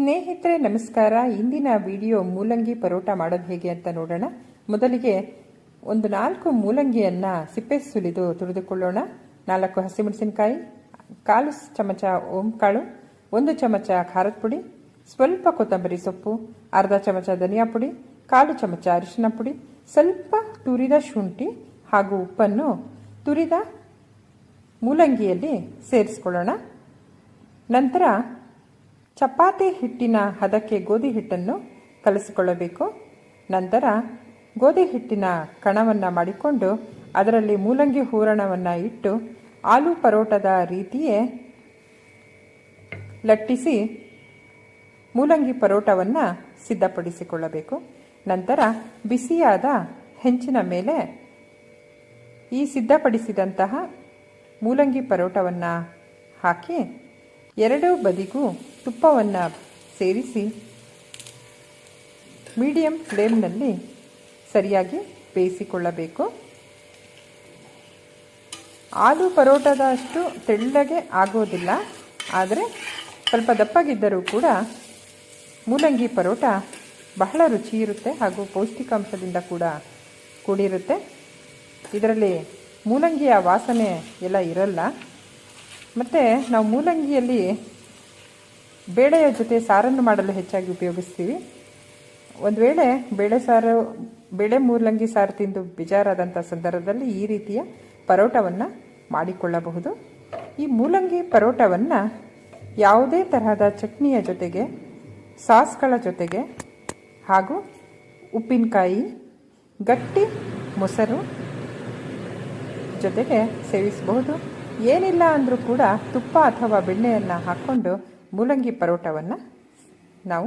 ಸ್ನೇಹಿತರೆ, ನಮಸ್ಕಾರ. ಇಂದಿನ ವಿಡಿಯೋ ಮೂಲಂಗಿ ಪರೋಟ ಮಾಡೋದು ಹೇಗೆ ಅಂತ ನೋಡೋಣ. ಮೊದಲಿಗೆ ಒಂದು ನಾಲ್ಕು ಮೂಲಂಗಿಯನ್ನು ಸಿಪ್ಪೆ ಸುಲಿದು ತುರಿದುಕೊಳ್ಳೋಣ. ನಾಲ್ಕು ಹಸಿಮೆಣಸಿನಕಾಯಿ, ಕಾಲು ಚಮಚ ಓಂಕಾಳು, ಒಂದು ಚಮಚ ಖಾರದ ಪುಡಿ, ಸ್ವಲ್ಪ ಕೊತ್ತಂಬರಿ ಸೊಪ್ಪು, ಅರ್ಧ ಚಮಚ ಧನಿಯಾ ಪುಡಿ, ಕಾಲು ಚಮಚ ಅರಿಶಿನ ಪುಡಿ, ಸ್ವಲ್ಪ ತುರಿದ ಶುಂಠಿ ಹಾಗೂ ಉಪ್ಪನ್ನು ತುರಿದ ಮೂಲಂಗಿಯಲ್ಲಿ ಸೇರಿಸ್ಕೊಳ್ಳೋಣ. ನಂತರ ಚಪಾತಿ ಹಿಟ್ಟಿನ ಹದಕ್ಕೆ ಗೋಧಿ ಹಿಟ್ಟನ್ನು ಕಲಸಿಕೊಳ್ಳಬೇಕು. ನಂತರ ಗೋಧಿ ಹಿಟ್ಟಿನ ಕಣವನ್ನು ಮಾಡಿಕೊಂಡು ಅದರಲ್ಲಿ ಮೂಲಂಗಿ ಹೂರಣವನ್ನು ಇಟ್ಟು ಆಲೂ ಪರೋಟದ ರೀತಿಯೇ ಲಟ್ಟಿಸಿ ಮೂಲಂಗಿ ಪರೋಟವನ್ನು ಸಿದ್ಧಪಡಿಸಿಕೊಳ್ಳಬೇಕು. ನಂತರ ಬಿಸಿಯಾದ ಹೆಂಚಿನ ಮೇಲೆ ಈ ಸಿದ್ಧಪಡಿಸಿದಂತಹ ಮೂಲಂಗಿ ಪರೋಟವನ್ನು ಹಾಕಿ ಎರಡೂ ಬದಿಗೂ ತುಪ್ಪವನ್ನು ಸೇರಿಸಿ ಮೀಡಿಯಂ ಫ್ಲೇಮ್ನಲ್ಲಿ ಸರಿಯಾಗಿ ಬೇಯಿಸಿಕೊಳ್ಳಬೇಕು. ಆಲೂ ಪರೋಟದಷ್ಟು ತೆಳ್ಳಗೆ ಆಗೋದಿಲ್ಲ, ಆದರೆ ಸ್ವಲ್ಪ ದಪ್ಪಗಿದ್ದರೂ ಕೂಡ ಮೂಲಂಗಿ ಪರೋಟ ಬಹಳ ರುಚಿ ಇರುತ್ತೆ ಹಾಗೂ ಪೌಷ್ಟಿಕಾಂಶದಿಂದ ಕೂಡ ಕೂಡಿರುತ್ತೆ. ಇದರಲ್ಲಿ ಮೂಲಂಗಿಯ ವಾಸನೆ ಎಲ್ಲ ಇರಲ್ಲ. ಮತ್ತು ನಾವು ಮೂಲಂಗಿಯಲ್ಲಿ ಬೇಳೆಯ ಜೊತೆ ಸಾರನ್ನು ಮಾಡಲು ಹೆಚ್ಚಾಗಿ ಉಪಯೋಗಿಸ್ತೀವಿ. ಒಂದು ವೇಳೆ ಬೇಳೆ ಸಾರು, ಬೇಳೆ ಮೂಲಂಗಿ ಸಾರು ತಿಂದು ಬೇಜಾರಾದಂಥ ಸಂದರ್ಭದಲ್ಲಿ ಈ ರೀತಿಯ ಪರೋಟವನ್ನು ಮಾಡಿಕೊಳ್ಳಬಹುದು. ಈ ಮೂಲಂಗಿ ಪರೋಟವನ್ನು ಯಾವುದೇ ತರಹದ ಚಟ್ನಿಯ ಜೊತೆಗೆ, ಸಾಸ್ಗಳ ಜೊತೆಗೆ ಹಾಗೂ ಉಪ್ಪಿನಕಾಯಿ, ಗಟ್ಟಿ ಮೊಸರು ಜೊತೆಗೆ ಸೇವಿಸಬಹುದು. ಏನಿಲ್ಲ ಅಂದರೂ ಕೂಡ ತುಪ್ಪ ಅಥವಾ ಬೆಣ್ಣೆಯನ್ನು ಹಾಕ್ಕೊಂಡು ಮೂಲಂಗಿ ಪರೋಟವನ್ನು ನಾವು